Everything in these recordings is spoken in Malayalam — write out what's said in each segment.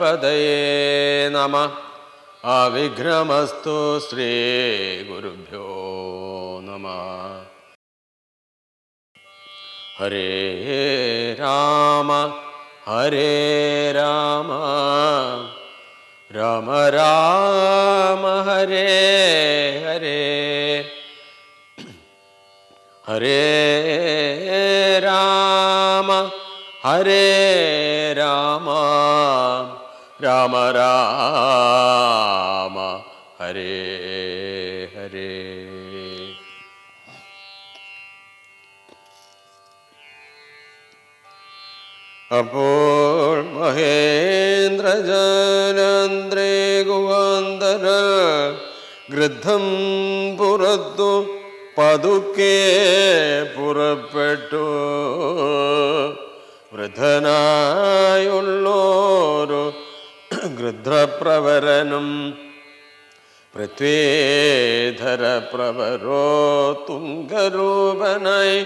ഹരിശ്രീ ഗണപതയേ നമ അവിഘ്നമസ്തു ശ്രീ ഗുരുഭ്യോ നമ ഹരേ രാമ ഹരേ രാമ രാമ രാമ ഹരേ ഹരേ ഹരേ രാമ ഹരേ രാമ രാമ ഹരേ ഹരേ. അപ്പോൾ മഹേന്ദ്രജനന്ദ്രേ ഗുവാന്തര ഗൃദ്ധം പുറത്തു പതുക്കെ പുറപ്പെട്ടു. വൃദ്ധനായുള്ളോരു ഗൃധ്രപ്രവരനും പൃഥ്വേധര പ്രവരോ തുങ്കരൂപനായി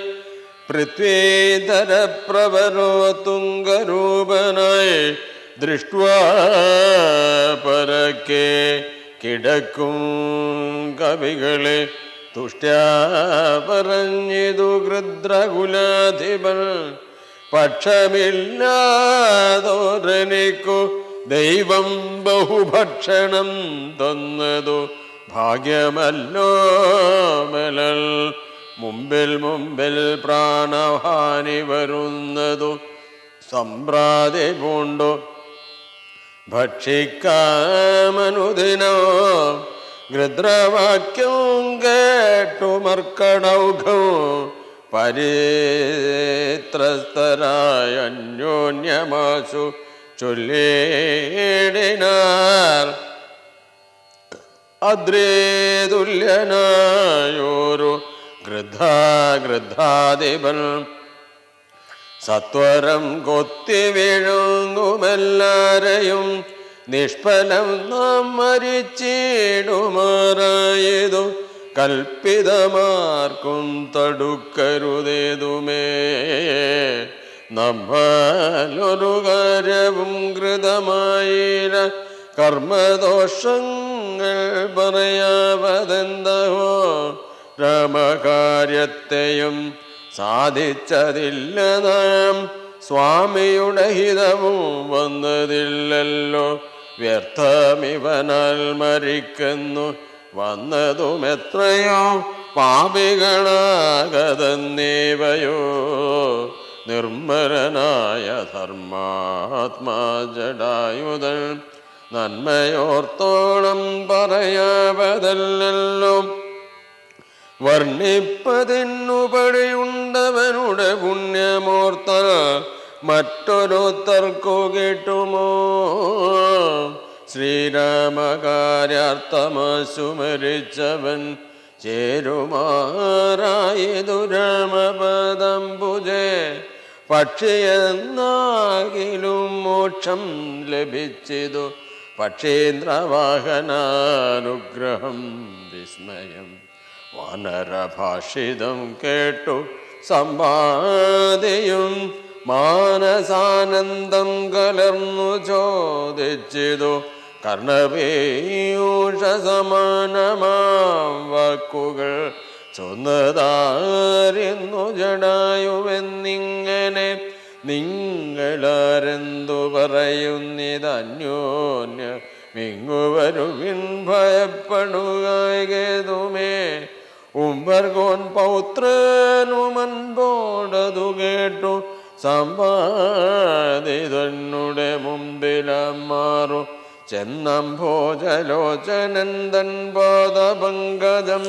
പൃഥ്വേധര പ്രവരോ തുങ്കരൂപനായി ദൃഷ്ട്വാ പരക്കെ കിടക്കും കവികളെ തുഷ്ട്യാ പറഞ്ഞിതു ഗൃദ്രകുലാധിപൻ പക്ഷമില്ലാതോരനിക്കു ദൈവം ബഹുഭക്ഷണം തന്നതു ഭാഗ്യമല്ലോ മലൽ. മുമ്പിൽ മുമ്പിൽ പ്രാണഹാനി വരുന്നതു സമ്പ്രാതി പൂണ്ടു. ഭക്ഷിക്കാമനുദിനോ ഗൃദ്രവാക്യം കേട്ടു മർക്കടൗഘം പരിത്രസ്തരായ അന്യോന്യമാശു ചൊല്ലിടിനാർ. അദ്രേതുല്യനായോരു ഗൃദ്ധ ഗൃദ്ധാധിപൻ സത്വരം കൊത്തി വീഴുങ്ങുമെല്ലാരെയും നിഷ്ഫലം നാം മരിച്ചിടുമാറായതു കൽപ്പിതമാർക്കും തടുക്കരുതേതുമേ. നമ്മളൊരു കാര്യവും കൃതമായില്ല കർമ്മദോഷങ്ങൾ പറയാവതെന്തോ രമകാര്യത്തെയും സാധിച്ചതില്ല നാം. സ്വാമിയുടെ ഹിതവും വന്നതില്ലല്ലോ. വ്യർത്ഥമിവനാൽ മരിക്കുന്നു. വന്നതും എത്രയോ പാപികളാകതന്നേവയോ? നിർമ്മലനായ ധർമാത്മാ ജടായുധൻ നന്മയോർത്തോളം പറയാവതല്ലോ വർണിപ്പതിന്നുപടിയുണ്ടവനുടെ പുണ്യമോർത്ത മറ്റൊരുത്തർക്കു കിട്ടുമോ? ശ്രീരാമകാര്യാർത്ഥമസുമരിച്ചവൻ ചേരുമാറായി ചേരുമാറായതു പുജേ പക്ഷിയെന്നാകിലും മോക്ഷം ലഭിച്ചതു. പക്ഷേന്ദ്രവാഹനാനുഗ്രഹം വിസ്മയം. വാനരഭാഷിതം കേട്ടു സമ്പാദിയും. മാനസാനന്ദം കലർന്നു ചോദിച്ചിതു. കർണവേയൂഷ സമാനമാം വാക്കുകൾ ചൊന്നതാരെന്നു ജടായുവെന്നിങ്ങനെ നിങ്ങളാരെന്തു പറയുന്നിതന്യോന്യ മിങ്ങുവരുവിൻ ഭയപ്പെടുകേതുമേ ഉംബർഗോൻ പൗത്രനുമൻപോടതു കേട്ടു സമ്പാദിതന്നുടെ മുമ്പിലമാറു ചെന്നം ഭോജലോചനന്ദൻ പാദപങ്കജം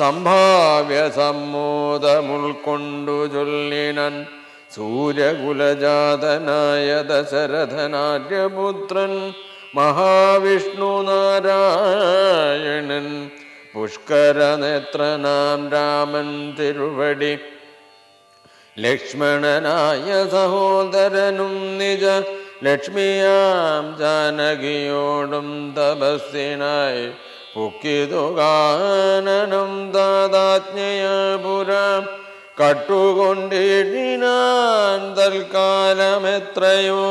സംഭാവ്യ സമ്മോദമുൾക്കൊണ്ടു ചൊല്ലിനൻ സൂര്യകുലജാതനായ ദശരഥനാര്യപുത്രൻ മഹാവിഷ്ണു നാരായണൻ പുഷ്കരനേത്രനാം രാമൻ തിരുവടി ലക്ഷ്മണനായ സഹോദരനും നിജ ലക്ഷ്മിയാം ജാനകിയോടും തപസ്സിനായി പൊക്കിതു ദാതാജ്ഞയ പുരം. കട്ടുകൊണ്ടിടിനാൻ തൽക്കാലമെത്രയോ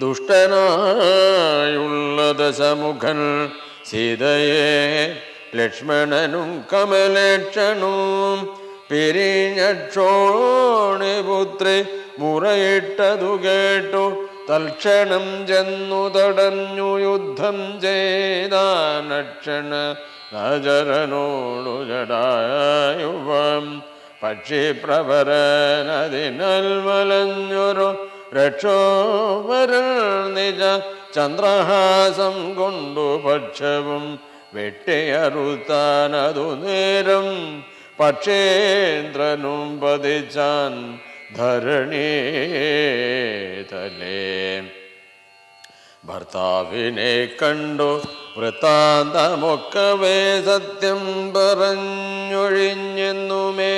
ദുഷ്ടനായുള്ള ദശമുഖൻ സീതയെ ലക്ഷ്മണനും കമലേക്ഷണും പിരിഞ്ഞക്ഷോണിപുത്രി മുറയിട്ടതു കേട്ടു. തൽക്ഷണം ചെന്നു തടഞ്ഞു യുദ്ധം ചെയ്താനക്ഷണ നജരനോടു ജടായുവം പക്ഷിപ്രഭരനതിനൽ വലഞ്ഞൊരു രക്ഷോവരൽ നിജ ചന്ദ്രഹാസം കൊണ്ടു പക്ഷവും വെട്ടിയറുത്താനതു നേരം പക്ഷേന്ദ്രനും പതിച്ചാൻ ധരണി തലേ. ഭർത്താവിനെ കണ്ടു വൃത്താന്തമൊക്കവേ സത്യം പറഞ്ഞൊഴിഞ്ഞെന്നുമേ.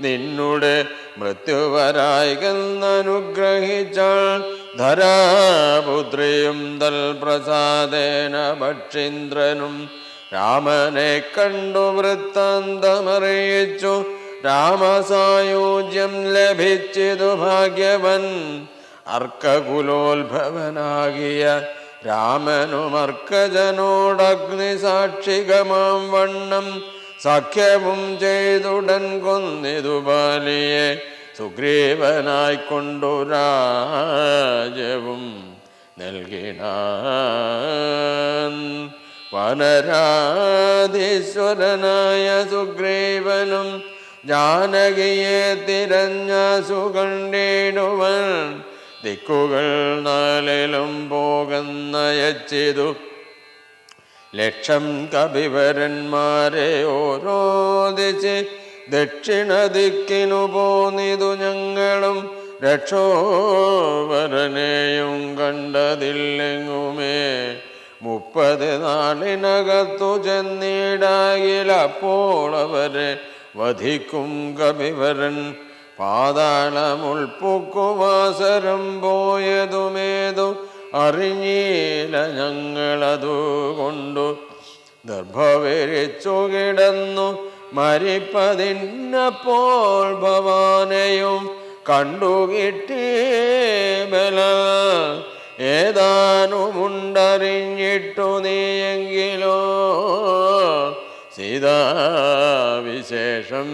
നിന്നുടെ മൃത്യുവരായികന്നനുഗ്രഹിച്ചാൾ ധരാപുത്രിയും തൽ പ്രസാദേന ഭക്ഷീന്ദ്രനും രാമനെ കണ്ടു വൃത്താന്തമറിയിച്ചു. രാമസായോജ്യം ലഭിച്ചതു ഭാഗ്യവൻ. അർക്കകുലോത്ഭവനാകിയ രാമനുമർക്കജനോടഗ്നി സാക്ഷികമാം വണ്ണം സഖ്യവും ചെയ്തുടൻ കൊന്നിതു ബാലിയെ. സുഗ്രീവനായിക്കൊണ്ടു രാജവും നൽകിണ വനരാധീശ്വരനായ സുഗ്രീവനും ജാനകിയെ തിരഞ്ഞ സുഖണ്ടിടുവൻ ദിക്കുകൾ നാലിലും പോകുന്നയച്ചിതു. ലക്ഷം കവിവരന്മാരെ ഓരോ ദിശി ദക്ഷിണ ദിക്കിനു പോന്നിതു ഞങ്ങളും. രക്ഷോവരനെയും കണ്ടതില്ലെങ്ങുമേ? മുപ്പത് നാളിനകത്തു ചെന്നിടാകിലപ്പോൾ അവരെ വധിക്കും കവിവരൻ പാതാളമുൾപ്പൊക്കുവാസരം പോയതുമേതു അറിഞ്ഞീല ഞങ്ങളതുകൊണ്ടു ദർഭവരിച്ചു കിടന്നു മരിപ്പതിന്നപ്പോൾ ഭവാനെയും കണ്ടുകിട്ടി ബല. ഏതാനുമുണ്ടറിഞ്ഞിട്ടു നീയെങ്കിലോ സീതാവിശേഷം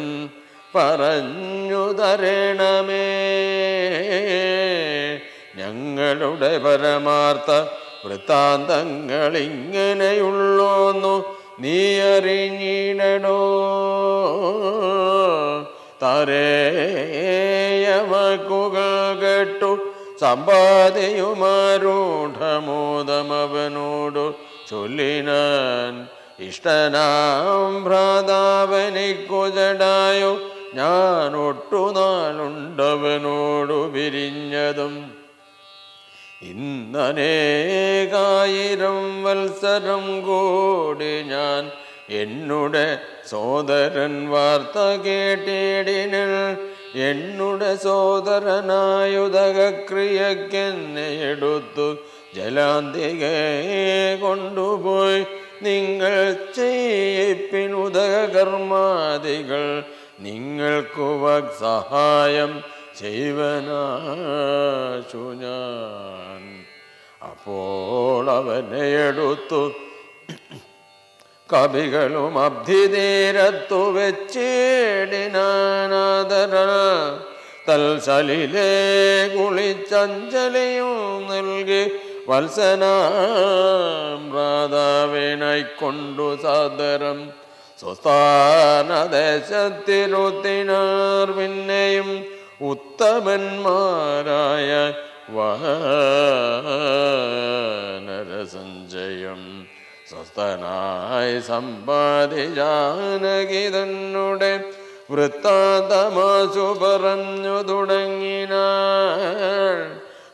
പറഞ്ഞു തരണമേ. ഞങ്ങളുടെ പരമാർത്ഥ വൃത്താന്തങ്ങൾ ഇങ്ങനെയുള്ളോന്നു നീ അറിഞ്ഞിടണോ തരേയവക്കുകൾ കേട്ടു സമ്പാദിയുമാരൂഢമോദമവനോടു ചൊല്ലിനാൻ ഇഷ്ടനാം ഭ്രാതാവനിക്കുജടായോ ഞാൻ ഒട്ടുനാളുണ്ടവനോടു പിരിഞ്ഞതും ഇന്നനേകായിരം വത്സരം കൂടി ഞാൻ എന്നുടെ സോദരൻ വാർത്ത കേട്ടിടിനിൽ എന്നുടെ സോദരനായുധക്രിയക്കെന്നെ എടുത്തു ജലാന്തികെ കൊണ്ടുപോയി. നിങ്ങൾ ചെയ്യിപ്പിനുദകർമാദികൾ നിങ്ങൾക്കു വക് സഹായം ചെയ്വനാശു ഞാൻ. അപ്പോൾ അവനെ എടുത്തു കവികളും അബ്ധിതീരത്തു വെച്ചിടിനാനാദര. തൽസലിലെ കുളിച്ചഞ്ചലിയും നൽകി വത്സനാം കൊണ്ടു സാദരം. സ്വസ്ഥാനദേശത്തിരുത്തിനാർ പിന്നെയും ഉത്തമന്മാരായ വനരസഞ്ജയം സ്വസ്ഥനായി സമ്പാദിജാനകി തന്നുടെ വൃത്താന്തമാസു പറഞ്ഞു തുടങ്ങിനാൾ.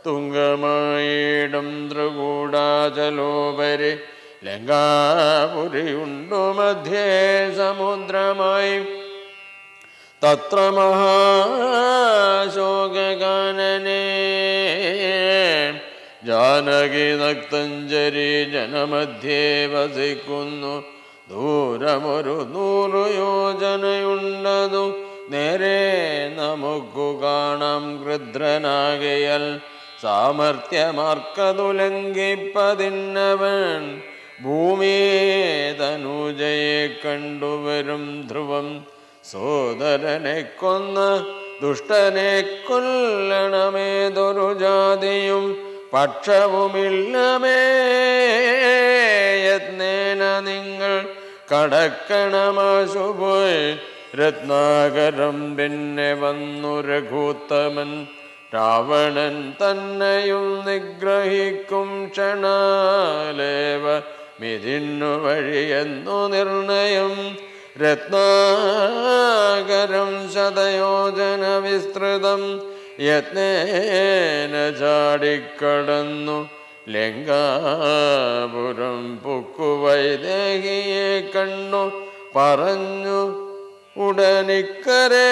തുങ്കമായിടും ത്രികൂടാചലോപരി. ലങ്കാപുരിയുണ്ടു മധ്യേ സമുദ്രമായി. തത്ര മഹാശോകാനനേ ജാനകി നക്തഞ്ജരി ജനമധ്യേ വസിക്കുന്നു. ദൂരമൊരു നൂറു യോജനയുണ്ടതു. നേരെ നമുക്കു കാണാം ഗൃദ്രനാകയാൽ സാമർഥ്യമാർക്കതു ലംഘിപ്പതിന്നവൻ ഭൂമിയെ തനുജയെ കണ്ടുവരും ധ്രുവം. സോദരനെ കൊന്ന ദുഷ്ടനെ കൊല്ലണമേതൊരു ജാതിയും പക്ഷവുമില്ലമേ. യത്നേന നിങ്ങൾ കടക്കണമാശുപോയി. രത്നാകരം പിന്നെ വന്നു രഘൂത്തമൻ. രാവണൻ തന്നെയും നിഗ്രഹിക്കും ക്ഷണാലേവ മിതിന്നു വഴിയെന്നു നിർണയം. രത്നാകരം ശതയോജന വിസ്തൃതം യത്നേന ചാടിക്കടന്നു. ലങ്കാപുരം പുക്കുവൈദേഹിയെ കണ്ണു പറഞ്ഞു ഉടനിക്കരെ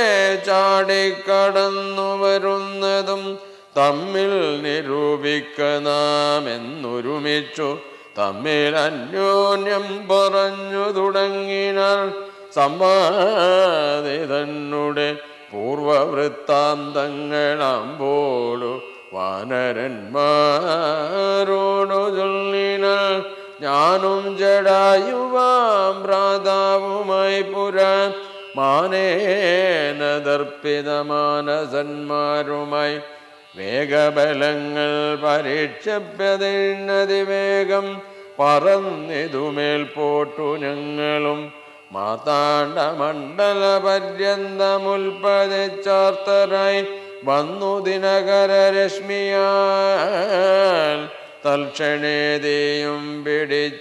ചാടിക്കടന്നു വരുന്നതും തമ്മിൽ നിരൂപിക്ക നാം എന്നൊരുമിച്ചു തമ്മിൽ അന്യോന്യം പറഞ്ഞു തുടങ്ങിനാൽ സമ്മാദിതന്നുടെ പൂർവവൃത്താന്തങ്ങളാമ്പോളു വാനരന്മാരോടു ചൊല്ലിനാൽ ഞാനും ജടായുവാം ഭ്രാതാവുമായി പുരാ മാനേന ദർപ്പിത മാനസന്മാരുമായി വേഗബലങ്ങൾ പരീക്ഷപ്യതിനതിവേഗം പറന്നിതുമേൽ പോട്ടു ഞങ്ങളും. മാതാണ്ട മണ്ഡല പര്യന്തമുൽപ്പതിച്ചാർത്തരായി വന്നു ദിനകര രശ്മിയാൽ തൽക്ഷണേതയും പിടിച്ചതനൂജനു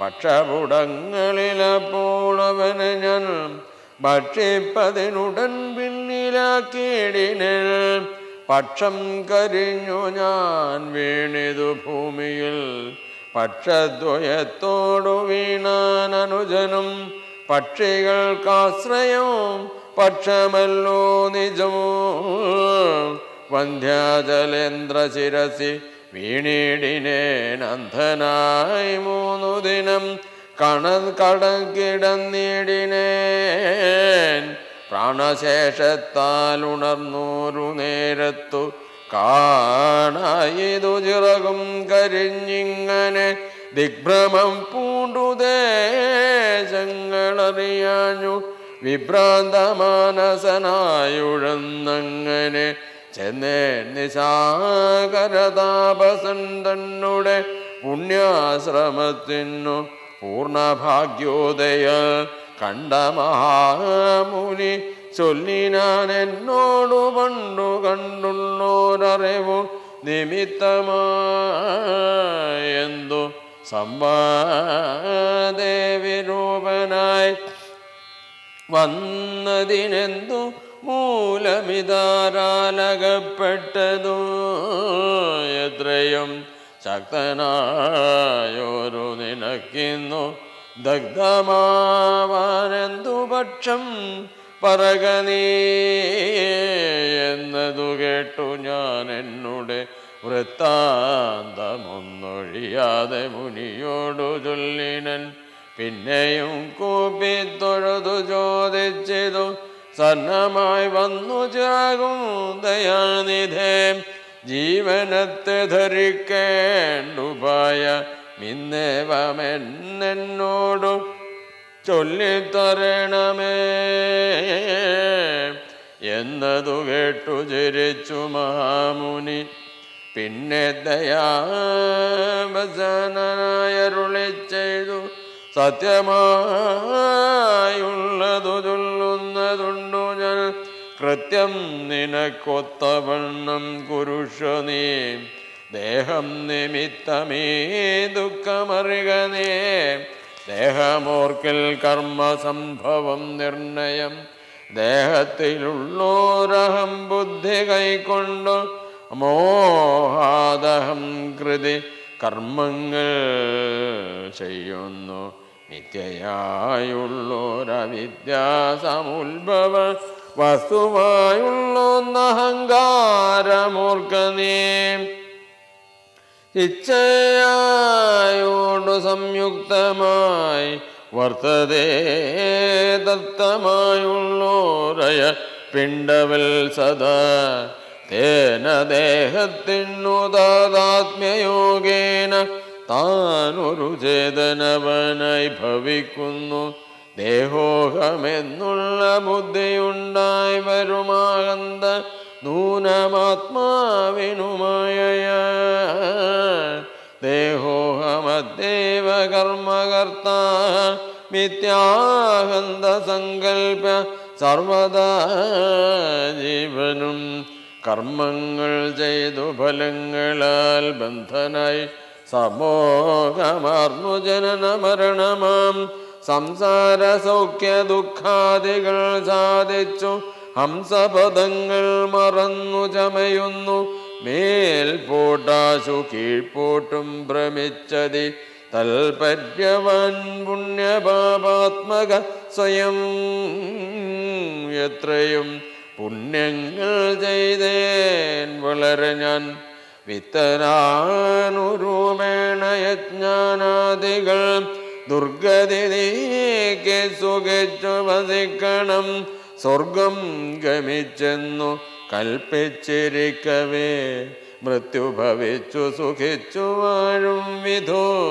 പക്ഷപുടങ്ങളിലപ്പോളവന് ഞാൻ ഭക്ഷിപ്പതിനുടൻ പിന്നിലാക്കിയിടിനെ പക്ഷം കരിഞ്ഞു ഞാൻ വീണിതു ഭൂമിയിൽ. പക്ഷദ്വയത്തോടു വീണാൻ അനുജനും പക്ഷികൾക്കാശ്രയവും പക്ഷമല്ലോ നിജമോ വന്ധ്യാചലേന്ദ്ര ശിരസി വീണിടിനേൻ അന്ധനായി മൂന്നു ദിനം കണ കടക്കിടന്നിടിനേൻ പ്രാണശേഷത്താൽ ഉണർന്നൂരു നേരത്തു കാണായിതു ചിറകും കരിഞ്ഞിങ്ങനെ ദിഗ്ഭ്രമം പൂണ്ടു ദേശങ്ങളറിയാഞ്ഞു. വിഭ്രാന്തമാനസനായുഴന്നങ്ങനെ ചെന്നേ നിശാകരതാപസൻ തന്നുടെ പുണ്യാശ്രമത്തിനു പൂർണഭാഗ്യോദയ കണ്ട മഹാമുനി ചൊല്ലിനാൻ എന്നോടു പണ്ടു കണ്ടുള്ളോരറിവു നിമിത്തമായെന്തു സംവാദേവിരൂപനായി വന്നതിനെന്തു മൂലമിതാരാലകപ്പെട്ടതു എത്രയും ശക്തനായോരു നിനക്കിന്നു. ദഗ്ധമാവാനെന്തു പക്ഷം പറകനീ എന്നതു കേട്ടു ഞാൻ എന്നുടെ വൃത്താന്തമൊന്നൊഴിയാതെ മുനിയോടു ചൊല്ലിനൻ. പിന്നെയും കൂപ്പി തൊഴുതു ചോദിച്ചതു സന്നമായി വന്നു ചാകും ദയാനിധേ. ജീവനത്തെ ധരിക്കേണ്ടുപായ മിന്നേവമെന്നോടു ചൊല്ലിത്തരണമേ. എന്നതു കേട്ടു ചിരിച്ചു മഹാമുനി. പിന്നെ ദയാവസനായരുളി ചെയ്തു സത്യമായുള്ളതു ചൊല്ലുന്നതുണ്ടു ഞാൻ. കൃത്യം നിനക്കൊത്തവണ്ണം കുരുഷ നീ. ദേഹം നിമിത്തമേ ദുഃഖമറിക നേ. ദേഹമോർക്കിൽ കർമ്മസംഭവം നിർണയം. ദേഹത്തിലുള്ളോരഹം ബുദ്ധി കൈക്കൊണ്ടു മോഹാദഹം കൃതി കർമ്മങ്ങൾ ചെയ്യുന്നു. നിത്യയായുള്ളോരവിദ്യാസമുത്ഭവ വസ്തുവായുള്ളൊന്നഹങ്കാരമൂർക്ക നീ ഇച്ഛയായോടു സംയുക്തമായി വർത്തതേ ദത്തമായുള്ളോരയ പിണ്ടവിൽ സദാ. തേന ദേഹത്തിനു താതാത്മ്യയോഗേന താനൊരു ചേതനവനായി ഭവിക്കുന്നു. ദേഹോഹമെന്നുള്ള ബുദ്ധിയുണ്ടായി വരുമാകന്ത നൂനമാത്മാവിനുമായ ദേഹോഹമദ്ദേവ കർമ്മകർത്ത മിഥ്യാഹന്ത സങ്കൽപ്പ സർവദാ ജീവനും. കർമ്മങ്ങൾ ചെയ്തു ഫലങ്ങളാൽ ബന്ധനായി സമോഹമാർന്നു ജനന മരണമാം. സംസാര സൗഖ്യ ദുഃഖാദികൾ സാധിച്ചു. ഹംസപദങ്ങൾ മറന്നു ചമയുന്നു. മേൽപോട്ടാശു കീഴ്പോട്ടും ഭ്രമിച്ചതി. തൽപര്യവാൻ പുണ്യപാപാത്മക സ്വയം എത്രയും പുണ്യങ്ങൾ ചെയ്തേൻ വളരെ ഞാൻ വിത്തരാനുരൂപേണ യജ്ഞാനാദികൾ ദുർഗതി നീക്കെ സുഖിച്ചു വസിക്കണം. സ്വർഗം ഗമിച്ചെന്നു കൽപ്പിച്ചിരിക്കവേ. മൃത്യു ഭവിച്ചു സുഖിച്ചു വാഴും വിധോ.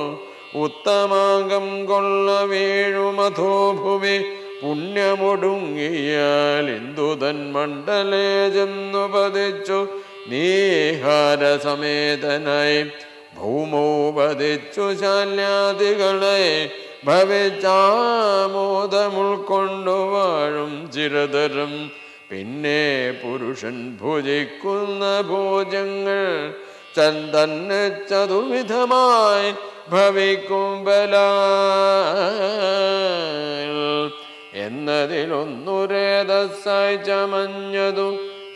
ഉത്തമാകം കൊള്ള വീഴു മധോഭുവി. പുണ്യമൊടുങ്ങിയാൽ ഇന്ദുതൻ മണ്ഡലേ ചെന്നു പതിച്ചു. നീഹാര സമേതനായി ഭൗമോപതിച്ചു ശാല്യാദികളെ ഭവിച്ചാമോദമുൾക്കൊണ്ടു വാഴും ചിരതരം. പിന്നെ പുരുഷൻ ഭുജിക്കുന്ന ഭോജങ്ങൾ ചന്ദന് ചതുവിധമായി ഭവിക്കും ബല എന്നതിലൊന്നുരേതസ്സായി ചമഞ്ഞതു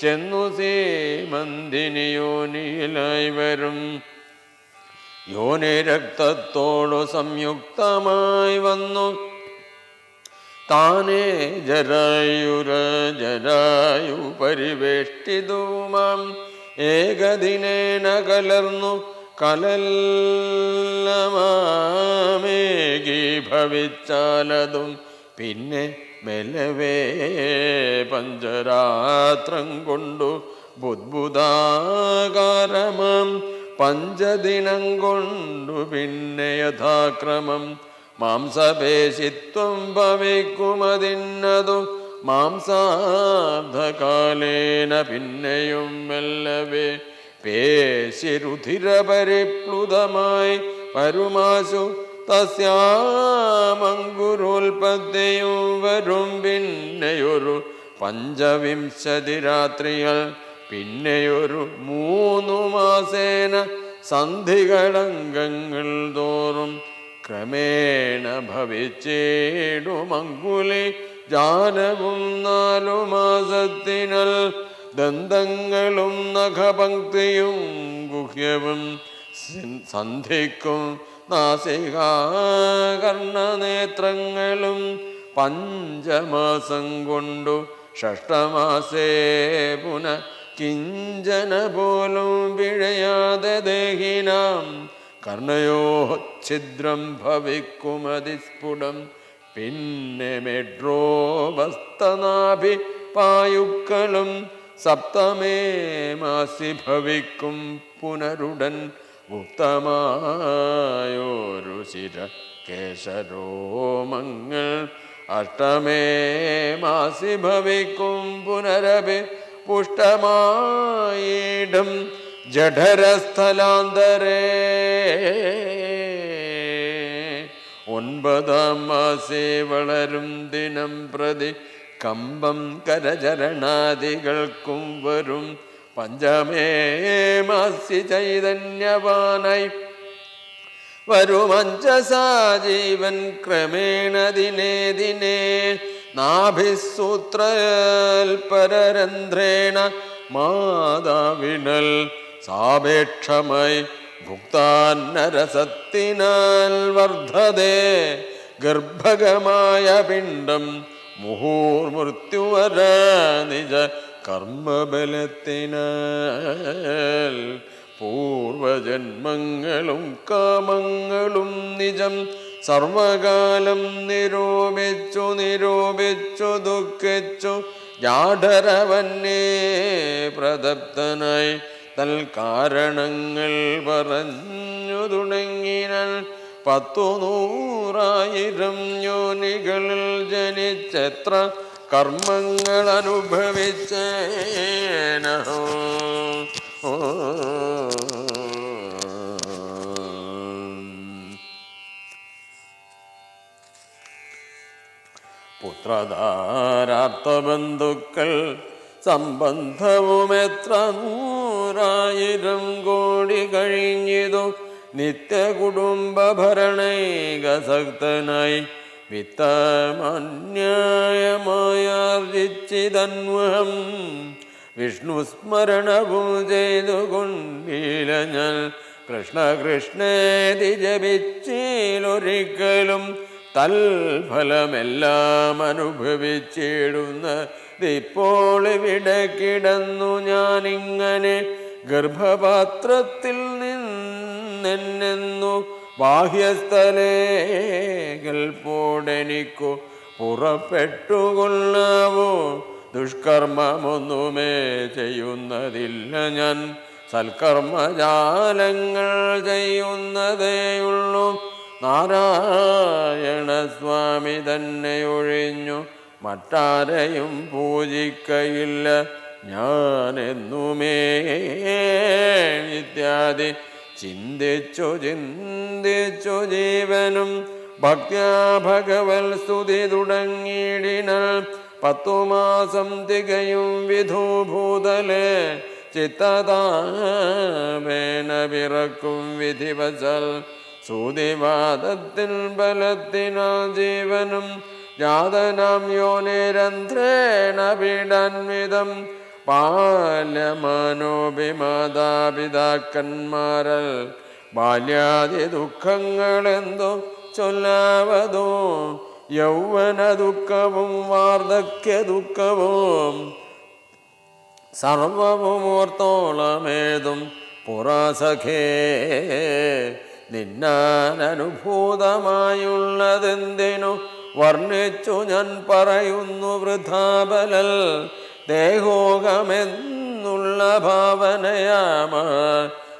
ചെന്നു സീമന്തിനിയോനിയിലായി വരും യോനി രക്തത്തോടു സംയുക്തമായി വന്നു. താനേ ജരായുര ജരായു പരിവേഷ്ടിതുമാം. ഏകദിനേന കലർന്നു കലല്ലമാമേകി ഭവിച്ചാലതും. പിന്നെ മെലവേ പഞ്ചരാത്രം കൊണ്ടു ബുദ്ബുദാകാരമം. പഞ്ചദിനം കൊണ്ടു പിന്നെ യഥാക്രമം. മാംസപേശിത്വം ഭവിക്കുമതിന്നതു മാംസാർദ്ധകാലേന പിന്നെയും മെല്ലവേ. പേശിരുധിരപരിപ്ലുതമായി പരുമാശു തസ്യാമങ്കുരോൽപത്തിയും വരും പിന്നെയൊരു പഞ്ചവിംശതി രാത്രികൾ പിന്നെയൊരു മൂന്നു മാസേന സന്ധികളംഗങ്ങൾ തോറും ക്രമേണ ഭവിച്ചേടുമങ്കുലി ജാലവും നാലു മാസത്തിനൽ ദന്തങ്ങളും നഖപങ്ക്തിയും ഗുഹ്യവും സന്ധിക്കും നാസികാകർണനേത്രങ്ങളും പഞ്ചമാസം കൊണ്ടു ഷഷ്ടമാസേ പുന കിഞ്ചന പോലും പിഴയാതെ ദേഹിനാം. കർണയോ ഛിദ്രം ഭവിക്കുമതിസ്ഫുടം പിന്നെ മെട്രോ വസ്തനാഭി പായുക്കളും സപ്തമേ മാസി ഭവിക്കും പുനരുടൻ മുക്തമായോരു ശിര കേശരോമങ്ങൾ അഷ്ടമേ മാസി ഭവിക്കും പുനരഭി പുഷ്ടമായിടും ജഠരസ്ഥലാന്തരേ. ഒൻപതാം മാസേ വളരും ദിനം പ്രതി കമ്പം കരചരണാദികൾക്കും വരും പഞ്ചമേ മാസി ചൈതന്യവാനായി വരുമഞ്ചസാജീവൻ ക്രമേണ ദിനേ ദിനേ. നാഭിസൂത്രൽപരരന്ധ്രേണ മാതാവിനൽ സാപേക്ഷമായി ഭുക്താന്നരസത്തിനാൽ വർദ്ധതേ. ഗർഭകമായ പിണ്ഡം മുഹൂർമൃത്യുവര നിജ കർമ്മബലത്തിനാൽ പൂർവജന്മങ്ങളും കാമങ്ങളും നിജം സർവകാലം നിരൂപിച്ചു നിരൂപിച്ചു ദുഃഖിച്ചു. ജാഠരവന്നെ പ്രദപ്തനായി തൽക്കാരണങ്ങൾ പറഞ്ഞു തുടങ്ങിനാൽ പത്തു നൂറായിരം യോനികളിൽ ജനിച്ചെത്ര കർമ്മങ്ങൾ അനുഭവിച്ചേനോ പുത്രധാരാർത്ഥബന്ധുക്കൾ സംബന്ധവും എത്ര നൂറായിരം കോടി കഴിഞ്ഞിതു നിത്യ കുടുംബ ഭരണൈകസക്തനായി വിത്തമന്യായമായാർജിച്ചിതന്വഹം വിഷ്ണു സ്മരണവും ചെയ്തുകൊണ്ടില്ല ഞാൻ കൃഷ്ണ കൃഷ്ണേതി ജപിച്ചിലൊരിക്കലും തൽഫലമെല്ലാം അനുഭവിച്ചിടുന്ന ഇപ്പോൾ ഇവിടെ കിടന്നു ഞാനിങ്ങനെ ഗർഭപാത്രത്തിൽ നിന്നെന്നു ബാഹ്യസ്ഥലേകൾ പോടെനിക്കു പുറപ്പെട്ടുകൊള്ളാവോ? ദുഷ്കർമ്മമൊന്നുമേ ചെയ്യുന്നതില്ല ഞാൻ. സൽക്കർമ്മജാലങ്ങൾ ചെയ്യുന്നതേയുള്ളൂ നാരായണ സ്വാമി തന്നെ ഒഴിഞ്ഞു. മറ്റാരെയും പൂജിക്കയില്ല. ഞാനെന്നുമേ ഇത്യാദി ചിന്തിച്ചു ചിന്തിച്ചു ജീവനും ഭക്ത്യാ ഭഗവൽ സ്തുതി തുടങ്ങിയിടിനാൽ പത്തു മാസം തികയും വിധൂഭൂതലെ ചിത്തതാമേന പിറക്കും വിധിവസൽ സൂതിവാദത്തിൽ ബലത്തിനാ ജീവനും ജാതനാം യോനിരന്ധ്രേണ പീഡാൻവിധം ബാല്യമാനോപി ബാല്യാതി ദുഃഖങ്ങളെന്തോ ചൊല്ലാവതോ യൗവന ദുഃഖവും വാർദ്ധക്യ ദുഃഖവും സർവമൂർത്തോളമേതും പുറസഖേ. നിന്നാനനുഭൂതമായുള്ളതെന്തിനു? വർണിച്ചു ഞാൻ പറയുന്നു വൃഥാബലൽ ദേഹോകമെന്നുള്ള ഭാവനയാമ.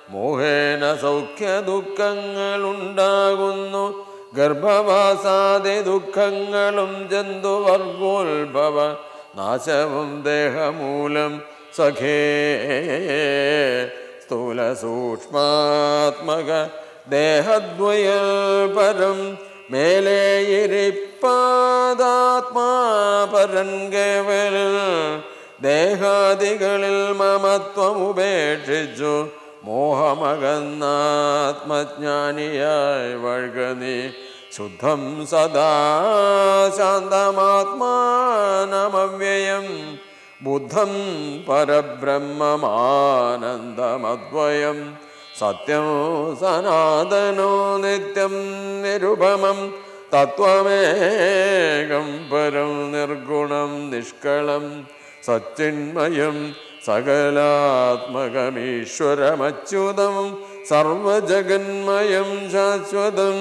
മോഹേന സൗഖ്യ ദുഃഖങ്ങളുണ്ടാകുന്നു. ഗർഭവാസാദി ദുഃഖങ്ങളും ജന്തുവർഗോത്ഭവ നാശവും ദേഹമൂലം സഖേ. സ്ഥൂല സൂക്ഷ്മാത്മക ദേഹദ്വയ പരം മേലേയിരിപ്പാദാത്മാ പരൻ കേവല ദേഹാദികളിൽ മമത്വം ഉപേക്ഷിച്ചു മോഹമകന്നാത്മജ്ഞാനിയായി വഴുകനി ശുദ്ധം സദാ ശാന്തമാത്മാനമവ്യയം. ബുദ്ധം പരബ്രഹ്മമാനന്ദമദ്വയം. സത്യം സനാതനോ നിത്യം നിരുപമം. തത്വമേകം പരം നിർഗുണം നിഷ്കളം. സച്ചിന്മയം സകലാത്മകമീശ്വരമച്യുതം സർവജഗന്മയം ശാശ്വതം.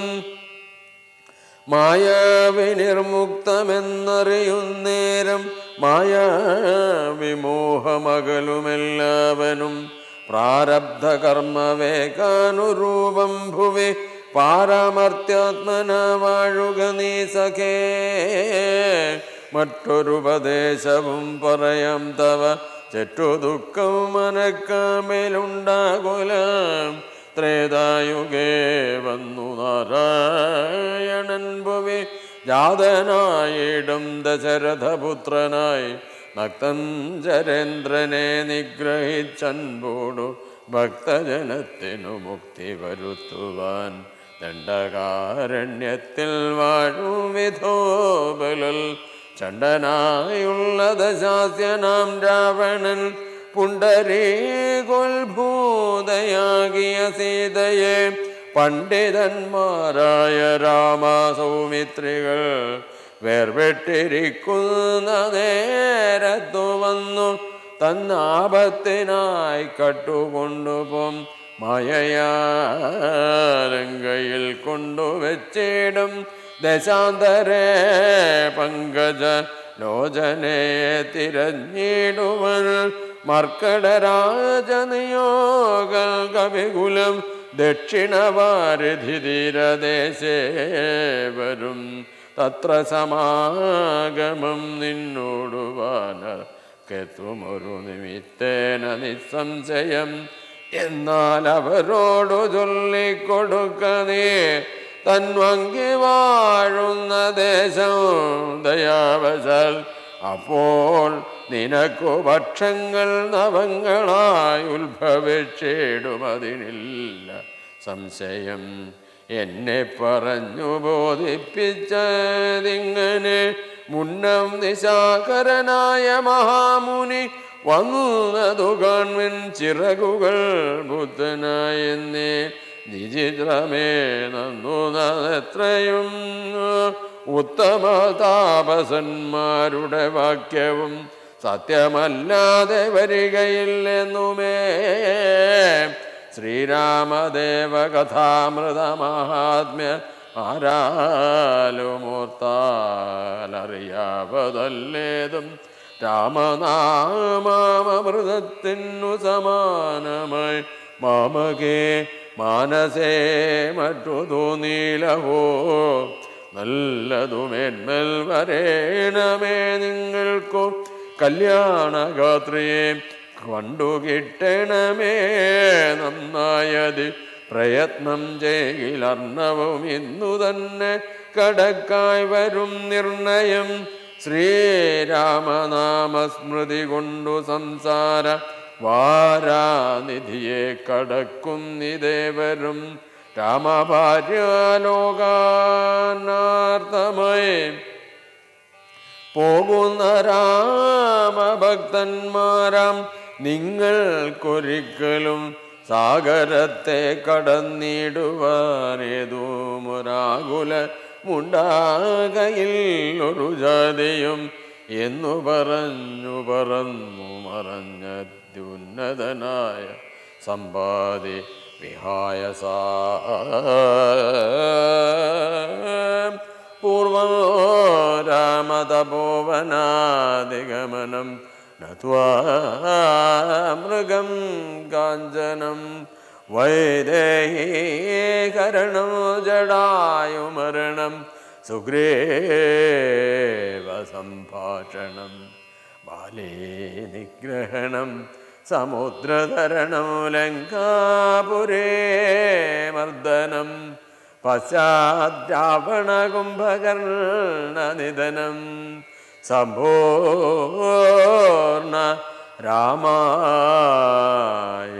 മായാവിനിർമുക്തമെന്നറിയുന്നേരം മായാവിമോഹമകലുമെല്ലാവനും പ്രാരബ്ധകർമ്മവേകാനുരൂപം ഭുവി പാരാമർത്യാത്മന വാഴുക നീ സഖേ. മറ്റൊരുപദേശവും പറയാം തവ. ചെറ്റു ദുഃഖം മനക്കാമേലുണ്ടാകുല. ത്രേതായുഗേ വന്നു നാരായണൻ ഭുവി. ജാതനായിടും ദശരഥപുത്രനായി. ഭക്തൻ ചരേന്ദ്രനെ നിഗ്രഹിച്ചൻപോടു ഭക്തജനത്തിനു മുക്തി വരുത്തുവാൻ. ദണ്ഡകാരണ്യത്തിൽ വാഴും വിധോബലൽ. ചണ്ടനായുള്ള ദശാസ്യനാം രാവണൻ പുണ്ടരീകൊൽഭൂതയാകിയ സീതയെ പണ്ഡിതന്മാരായ രാമസൗമിത്രികൾ വേർപെട്ടിരിക്കുന്ന നേരത്തു വന്നു. തന്നാപത്തിനായി കട്ടുകൊണ്ടുപോം. മായയാലങ്കയിൽ കൊണ്ടുവച്ചിടും. ദശാന്തരെ പങ്കജ ലോചനയെ തിരഞ്ഞിടുവൻ മർക്കടരാജനിയോഗ കവികുലം ദക്ഷിണവാരിധി വരും. തത്ര സമാഗമം നിന്നോടുവാന കെത്തുമൊരു നിമിത്തേന നിസ്സംശയം. എന്നാൽ അവരോടു ചൊല്ലിക്കൊടുക്കനേ തൻവങ്കി വാഴുന്ന ദേശം ദയാവശാൽ. അപ്പോൾ നിനക്കു ഭക്ഷങ്ങൾ നവങ്ങളായി ഉത്ഭവിച്ചിടുമതിനില്ല. സംശയം എന്നെ പറഞ്ഞു ബോധിപ്പിച്ചതിങ്ങനെ മുന്നം നിശാകരനായ മഹാമുനി വന്നതു കാൺമിൻ ചിറകുകൾ ബുദ്ധനായെന്നേ നിചിത്രമേ നന്നു എത്രയും ഉത്തമ താപസന്മാരുടെ വാക്യവും സത്യമല്ലാതെ വരികയില്ലെന്നുമേ. ശ്രീരാമദേവ കഥാമൃതമഹാത്മ്യ ആരാലുമൂർത്താലറിയാവതല്ലേതും രാമനാമാമൃതത്തിനു സമാനമായി മാമകേ മാനസേ മറ്റു തോന്നീലഹോ നല്ലതുമേന്മൽ വരേണമേ നിങ്ങൾക്കു. കല്യാണഗാത്രിയെ കണ്ടുകിട്ടണമേ നന്നായത്. പ്രയത്നം ചെയ്യിലർണവും ഇന്നു തന്നെ കടക്കായി വരും നിർണയം. ശ്രീരാമനാമസ്മൃതി കൊണ്ടു സംസാര വാരാനിധിയെ കടക്കുന്നിദേവരും രാമഭാര്യാലോകാനാർത്ഥമായി പോകുന്ന രാമഭക്തന്മാരാം നിങ്ങൾക്കൊരിക്കലും സാഗരത്തെ കടന്നിടുവാനേതുമൊരാകുല മുണ്ടാകയിൽ ഒരു ജാതിയും എന്നു പറഞ്ഞു പറന്നു മറഞ്ഞത്യുന്നതനായ സമ്പാദി വിഹായ പൂർവോ രാമതപോവനാദിഗമനം നൃഗം കാഞ്ചനം വൈദേഹീകരണം ജടായുമരണം സുഗ്രീവസംഭാഷണം ബാലേ നിഗ്രഹണം സമുദ്രതരണം ലങ്കാപുരേ മർദ്ദനം. പശ്ചാദ്രാവണകുംഭകർണനിധനം സമ്പൂർണ രാമായ